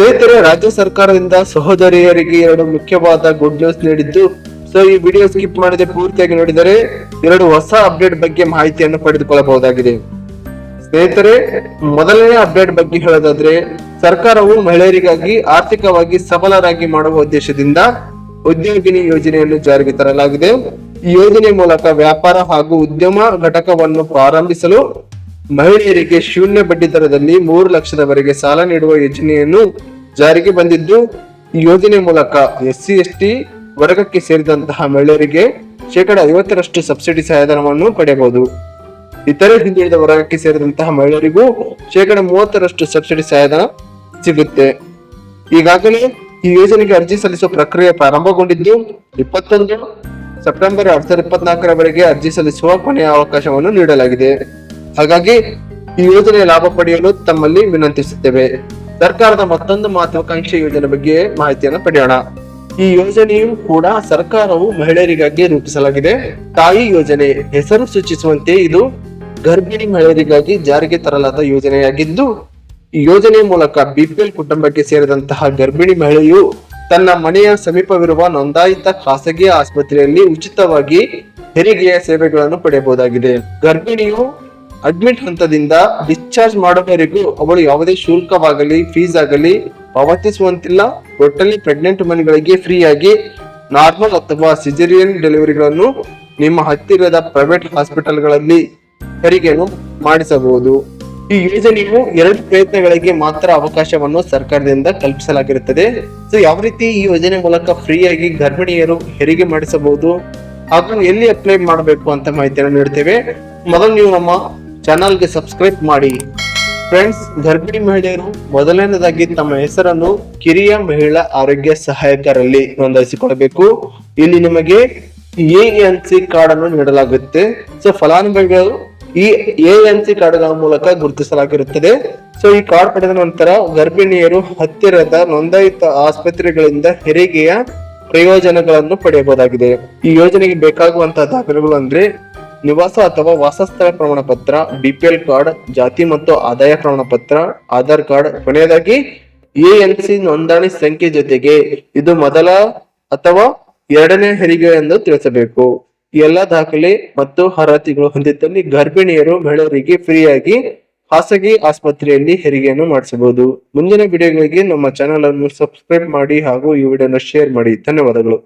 ಸ್ನೇಹಿತರೆ, ರಾಜ್ಯ ಸರ್ಕಾರದಿಂದ ಸಹೋದರಿಯರಿಗೆ ಎರಡು ಮುಖ್ಯವಾದ ಗುಡ್ ನ್ಯೂಸ್ ನೀಡಿದ್ದು ಸೊ ಈ ವಿಡಿಯೋ ಸ್ಕಿಪ್ ಮಾಡದೆ, ಪೂರ್ತಿಯಾಗಿ ನೋಡಿದರೆ ಎರಡು ಹೊಸ ಅಪ್ಡೇಟ್ ಬಗ್ಗೆ ಮಾಹಿತಿಯನ್ನು ಪಡೆದುಕೊಳ್ಳಬಹುದಾಗಿದೆ. ಸ್ನೇಹಿತರೆ ಮೊದಲನೇ ಅಪ್ಡೇಟ್ ಬಗ್ಗೆ ಹೇಳೋದಾದ್ರೆ, ಸರ್ಕಾರವು ಮಹಿಳೆಯರಿಗಾಗಿ ಆರ್ಥಿಕವಾಗಿ ಸಬಲರಾಗಿ ಮಾಡುವ ಉದ್ದೇಶದಿಂದ ಉದ್ಯೋಗಿನಿ ಯೋಜನೆಯನ್ನು ಜಾರಿಗೆ ತರಲಾಗಿದೆ. ಈ ಯೋಜನೆ ಮೂಲಕ ವ್ಯಾಪಾರ ಹಾಗೂ ಉದ್ಯಮ ಘಟಕವನ್ನು ಪ್ರಾರಂಭಿಸಲು ಮಹಿಳೆಯರಿಗೆ ಶೂನ್ಯ ಬಡ್ಡಿ ದರದಲ್ಲಿ ಮೂರು ಲಕ್ಷದವರೆಗೆ ಸಾಲ ನೀಡುವ ಯೋಜನೆಯನ್ನು ಜಾರಿಗೆ ಬಂದಿದ್ದು ಈ ಯೋಜನೆ ಮೂಲಕ ಎಸ್ಸಿ ಎಸ್ಟಿ ವರ್ಗಕ್ಕೆ ಸೇರಿದಂತಹ ಮಹಿಳೆಯರಿಗೆ ಶೇಕಡ ಐವತ್ತರಷ್ಟು ಸಬ್ಸಿಡಿ ಸಹಾಯಧನವನ್ನು ಪಡೆಯಬಹುದು. ಇತರೆ ಹಿಂದುಳಿದ ವರ್ಗಕ್ಕೆ ಸೇರಿದಂತಹ ಮಹಿಳೆಯರಿಗೂ ಶೇಕಡ ಮೂವತ್ತರಷ್ಟು ಸಬ್ಸಿಡಿ ಸಹಾಯಧನ ಸಿಗುತ್ತೆ. ಈಗಾಗಲೇ ಈ ಯೋಜನೆಗೆ ಅರ್ಜಿ ಸಲ್ಲಿಸುವ ಪ್ರಕ್ರಿಯೆ ಪ್ರಾರಂಭಗೊಂಡಿದ್ದು, ಇಪ್ಪತ್ತೊಂದು ಸೆಪ್ಟೆಂಬರ್ ಎರಡ್ ಸಾವಿರದ ಇಪ್ಪತ್ನಾಲ್ಕರವರೆಗೆ ಅರ್ಜಿ ಸಲ್ಲಿಸುವ ಕೊನೆಯ ಅವಕಾಶವನ್ನು ನೀಡಲಾಗಿದೆ. ಹಾಗಾಗಿ ಈ ಯೋಜನೆಯ ಲಾಭ ಪಡೆಯಲು ತಮ್ಮಲ್ಲಿ ವಿನಂತಿಸುತ್ತೇವೆ. ಸರ್ಕಾರದ ಮತ್ತೊಂದು ಮಹತ್ವಾಕಾಂಕ್ಷಿ ಯೋಜನೆ ಬಗ್ಗೆ ಮಾಹಿತಿಯನ್ನು ಪಡೆಯೋಣ. ಈ ಯೋಜನೆಯು ಕೂಡ ಸರ್ಕಾರವು ಮಹಿಳೆಯರಿಗಾಗಿ ರೂಪಿಸಲಾಗಿದೆ. ತಾಯಿ ಯೋಜನೆ ಹೆಸರು ಸೂಚಿಸುವಂತೆ ಇದು ಗರ್ಭಿಣಿ ಮಹಿಳೆಯರಿಗಾಗಿ ಜಾರಿಗೆ ತರಲಾದ ಯೋಜನೆಯಾಗಿದ್ದು, ಈ ಯೋಜನೆ ಮೂಲಕ ಬಿಪಿಎಲ್ ಕುಟುಂಬಕ್ಕೆ ಸೇರಿದಂತಹ ಗರ್ಭಿಣಿ ಮಹಿಳೆಯು ತನ್ನ ಮನೆಯ ಸಮೀಪವಿರುವ ನೋಂದಾಯಿತ ಖಾಸಗಿ ಆಸ್ಪತ್ರೆಯಲ್ಲಿ ಉಚಿತವಾಗಿ ಹೆರಿಗೆಯ ಸೇವೆಗಳನ್ನು ಪಡೆಯಬಹುದಾಗಿದೆ. ಗರ್ಭಿಣಿಯು ಅಡ್ಮಿಟ್ ಹಂತದಿಂದ ಡಿಸ್ಚಾರ್ಜ್ ಮಾಡುವವರೆಗೂ ಅವಳು ಯಾವುದೇ ಶುಲ್ಕವಾಗಲಿ ಫೀಸ್ ಆಗಲಿ ಪಾವತಿಸುವಂತಿಲ್ಲ. ಒಟ್ಟಲ್ಲಿ ಪ್ರೆಗ್ನೆಂಟ್ ಮನೆಗಳಿಗೆ ಫ್ರೀಯಾಗಿ ನಾರ್ಮಲ್ ಅಥವಾ ಸಿಜರಿಯನ್ ಡೆಲಿವರಿಗಳನ್ನು ನಿಮ್ಮ ಹತ್ತಿರದ ಪ್ರೈವೇಟ್ ಹಾಸ್ಪಿಟಲ್ಗಳಲ್ಲಿ ಹೆರಿಗೆಯನ್ನು ಮಾಡಿಸಬಹುದು. ಈ ಯೋಜನೆಯು ಎರಡು ಪ್ರಯತ್ನಗಳಿಗೆ ಮಾತ್ರ ಅವಕಾಶವನ್ನು ಸರ್ಕಾರದಿಂದ ಕಲ್ಪಿಸಲಾಗಿರುತ್ತದೆ. ಸೊ ಯಾವ ರೀತಿ ಈ ಯೋಜನೆ ಮೂಲಕ ಫ್ರೀಯಾಗಿ ಗರ್ಭಿಣಿಯರು ಹೆರಿಗೆ ಮಾಡಿಸಬಹುದು ಹಾಗೂ ಎಲ್ಲಿ ಅಪ್ಲೈ ಮಾಡಬೇಕು ಅಂತ ಮಾಹಿತಿಯನ್ನು ನೀಡ್ತೇವೆ. ಮೊದಲು ನೀವು ನಮ್ಮ ಚಾನಲ್ಗೆ ಸಬ್ಸ್ಕ್ರೈಬ್ ಮಾಡಿ. ಫ್ರೆಂಡ್ಸ್ ಗರ್ಭಿಣಿ ಮಹಿಳೆಯರು ಮೊದಲನೇದಾಗಿ ತಮ್ಮ ಹೆಸರನ್ನು ಕಿರಿಯ ಮಹಿಳಾ ಆರೋಗ್ಯ ಸಹಾಯಕರಲ್ಲಿ ನೋಂದಾಯಿಸಿಕೊಳ್ಳಬೇಕು. ಇಲ್ಲಿ ನಿಮಗೆ ಎ ಎನ್ ಸಿ ಕಾರ್ಡ್ ಅನ್ನು ನೀಡಲಾಗುತ್ತೆ. ಸೊ, ಫಲಾನುಭವಿಗಳು ಈ ಎ ಎನ್ ಸಿ ಕಾರ್ಡ್ಗಳ ಮೂಲಕ ಗುರುತಿಸಲಾಗಿರುತ್ತದೆ. ಸೊ, ಈ ಕಾರ್ಡ್ ಪಡೆದ ನಂತರ ಗರ್ಭಿಣಿಯರು ಹತ್ತಿರದ ನೋಂದಾಯಿತ ಆಸ್ಪತ್ರೆಗಳಿಂದ ಹೆರಿಗೆಯ ಪ್ರಯೋಜನಗಳನ್ನು ಪಡೆಯಬಹುದಾಗಿದೆ. ಈ ಯೋಜನೆಗೆ ಬೇಕಾಗುವಂತಹ ದಾಖಲೆಗಳು ಅಂದ್ರೆ ನಿವಾಸ ಅಥವಾ ವಾಸಸ್ಥಳ ಪ್ರಮಾಣ ಪತ್ರ ಬಿಪಿಎಲ್ ಕಾರ್ಡ್ ಜಾತಿ ಮತ್ತು ಆದಾಯ ಪ್ರಮಾಣ ಪತ್ರ ಆಧಾರ್ ಕಾರ್ಡ್. ಕೊನೆಯದಾಗಿ, ಎ ಎಲ್ ಸಿ ನೋಂದಣಿ ಸಂಖ್ಯೆ ಜೊತೆಗೆ ಇದು ಮೊದಲ ಅಥವಾ ಎರಡನೇ ಹೆರಿಗೆ ಎಂದು ತಿಳಿಸಬೇಕು. ಎಲ್ಲ ದಾಖಲೆ ಮತ್ತು ಅರ್ಹತೆಗಳು ಹೊಂದಿದ್ದಲ್ಲಿ ಗರ್ಭಿಣಿಯರು, ಮಹಿಳೆಯರಿಗೆ ಫ್ರೀಯಾಗಿ ಖಾಸಗಿ ಆಸ್ಪತ್ರೆಯಲ್ಲಿ ಹೆರಿಗೆಯನ್ನು ಮಾಡಿಸಬಹುದು. ಮುಂದಿನ ವಿಡಿಯೋಗಳಿಗೆ ನಮ್ಮ ಚಾನೆಲ್ ಅನ್ನು ಸಬ್ಸ್ಕ್ರೈಬ್ ಮಾಡಿ ಹಾಗೂ ಈ ವಿಡಿಯೋನ ಶೇರ್ ಮಾಡಿ. ಧನ್ಯವಾದಗಳು.